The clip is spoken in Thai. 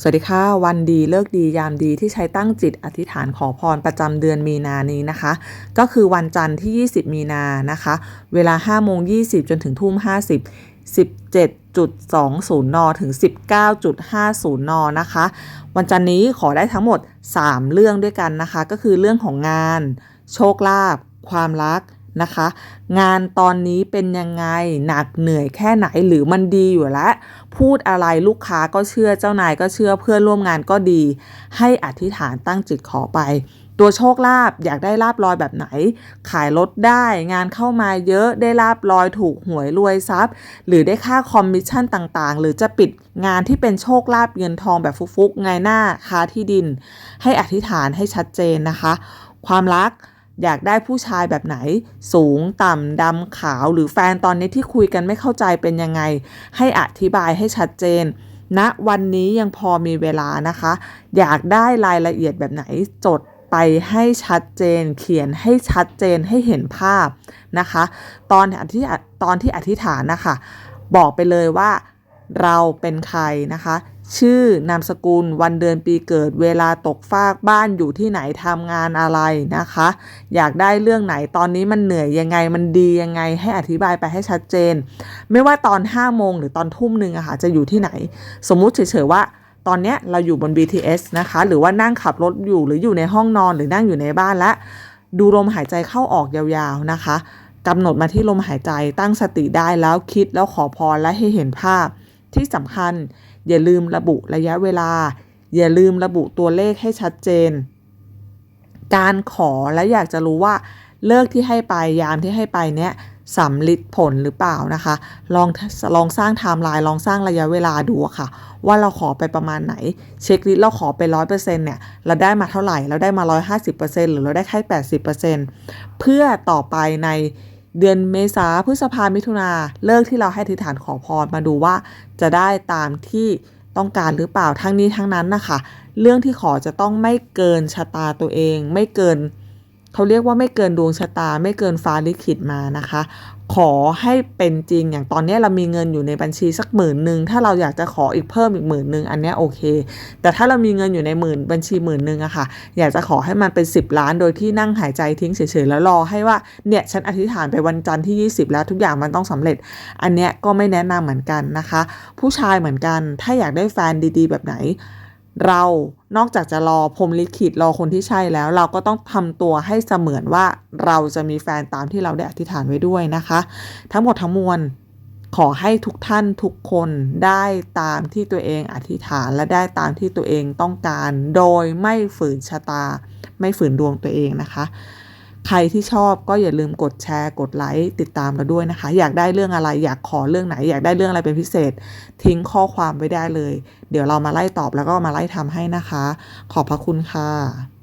สวัสดีค่ะ วันดีเลิกดียามดีที่ใช้ตั้งจิตอธิษฐานขอพรประจำเดือนมีนานี้นะคะ ก็คือวันจันทร์ที่ 20 มีนานะคะ เวลา5โมง20 จนถึงทุ่ม 50 17.20 น ถึง 19.50 น นะคะ วันจันทร์นี้ขอได้ทั้งหมด 3 เรื่องด้วยกันนะคะ ก็คือเรื่องของงาน โชคลาภความรัก นะคะ งานตอนนี้เป็นยังไงหนักเหนื่อยแค่ไหนหรือมันดีอยู่แล้ว พูดอะไรลูกค้าก็เชื่อเจ้านายก็เชื่อเพื่อนร่วมงานก็ดี ให้อธิษฐานตั้งจิตขอไป ตัวโชคลาภอยากได้ลาบลอยแบบไหน ขายรถได้งานเข้ามาเยอะได้ลาบลอยถูกหวยรวยทรัพย์ หรือได้ค่าคอมมิชชั่นต่างๆ หรือจะปิดงานที่เป็นโชคลาภเงินทองแบบฟุกๆไงหน้าค้าที่ดิน ให้อธิษฐานให้ชัดเจนนะคะ ความรัก อยากได้ผู้ชายแบบไหน สูงต่ำดำขาวหรือแฟนตอนนี้ที่คุยกันไม่เข้าใจเป็นยังไง ให้อธิบายให้ชัดเจนณวันนี้ยังพอมีเวลานะคะ อยากได้รายละเอียดแบบไหนจดไปให้ชัดเจน เขียนให้ชัดเจนให้เห็นภาพนะคะ ตอนอธิตอนที่อธิษฐานนะคะ บอกไปเลยว่าเราเป็นใครนะคะ ชื่อนามสกุลวันเดือนปีเกิดเวลาตกฟากบ้านอยู่ที่ไหนทำงานอะไรนะคะ อยากได้เรื่องไหนตอนนี้มันเหนื่อยยังไงมันดียังไงให้อธิบายไปให้ชัดเจน ไม่ว่าตอน5โมงหรือตอนทุ่มหนึ่งอะค่ะจะอยู่ที่ไหน สมมุติเฉยๆว่าตอนเนี้ยเราอยู่บน BTS นะคะ หรือว่านั่งขับรถอยู่หรืออยู่ในห้องนอนหรือนั่งอยู่ในบ้านและดูลมหายใจเข้าออกยาวๆนะคะกำหนดมาที่ลมหายใจตั้งสติได้แล้วคิดแล้วขอพรและให้เห็นภาพที่สำคัญ อย่าลืมระบุระยะเวลา อย่าลืมระบุตัวเลขให้ชัดเจน การขอและอยากจะรู้ว่าเลิกที่ให้ไปยามที่ให้ไปเนี้ยสำลิดผลหรือเปล่านะคะ ลองลองสร้างไทม์ไลน์ลองสร้างระยะเวลาดูค่ะ ว่าเราขอไปประมาณไหน เช็คลิสต์เราขอไปร้อยเปอร์เซ็นต์เนี่ย เราได้มาเท่าไหร่ เราได้มาร้อยห้าสิบเปอร์เซ็นต์หรือเราได้แค่แปดสิบเปอร์เซ็นต์เพื่อต่อไปใน เดือนเมษาพฤษภามิถุนาเลิกที่เราให้อธิษฐานขอพรมาดูว่าจะได้ตามที่ต้องการหรือเปล่าทั้งนี้ทั้งนั้นนะคะ เรื่องที่ขอจะต้องไม่เกินชะตาตัวเอง ไม่เกิน เขาเรียกว่าไม่เกินดวงชะตา ไม่เกินฟ้าลิขิตมานะคะ ขอให้เป็นจริงอย่างตอนนี้เรามีเงินอยู่ในบัญชีสักหมื่นหนึ่งถ้าเราอยากจะขออีกเพิ่มอีกหมื่นหนึ่งอันนี้โอเค แต่ถ้าเรามีเงินอยู่ในหมื่นบัญชีหมื่นหนึ่งอะค่ะ อยากจะขอให้มันเป็น 10 ล้านโดยที่นั่งหายใจทิ้งเฉยๆแล้วรอให้ว่าเนี่ยฉันอธิษฐานไปวันจันทร์ที่ 20 แล้วทุกอย่างมันต้องสำเร็จ อันเนี้ยก็ไม่แนะนำเหมือนกันนะคะ ผู้ชายเหมือนกัน ถ้าอยากได้แฟนดี ๆ แบบไหน เรานอกจากจะรอพรมลิขิตรอคนที่ใช่แล้ว เราก็ต้องทำตัวให้เสมือนว่าเราจะมีแฟนตามที่เราได้อธิษฐานไว้ด้วยนะคะ ทั้งหมดทั้งมวลขอให้ทุกท่านทุกคนได้ตามที่ตัวเองอธิษฐานและได้ตามที่ตัวเองต้องการ โดยไม่ฝืนชะตา ไม่ฝืนดวงตัวเองนะคะ ใครที่ชอบก็อย่าลืมกดแชร์ กดไลค์ติดตามเราด้วยนะคะ อยากได้เรื่องอะไร อยากขอเรื่องไหน อยากได้เรื่องอะไรเป็นพิเศษ ทิ้งข้อความไว้ได้เลย เดี๋ยวเรามาไล่ตอบแล้วก็มาไล่ทำให้นะคะ ขอบพระคุณค่ะ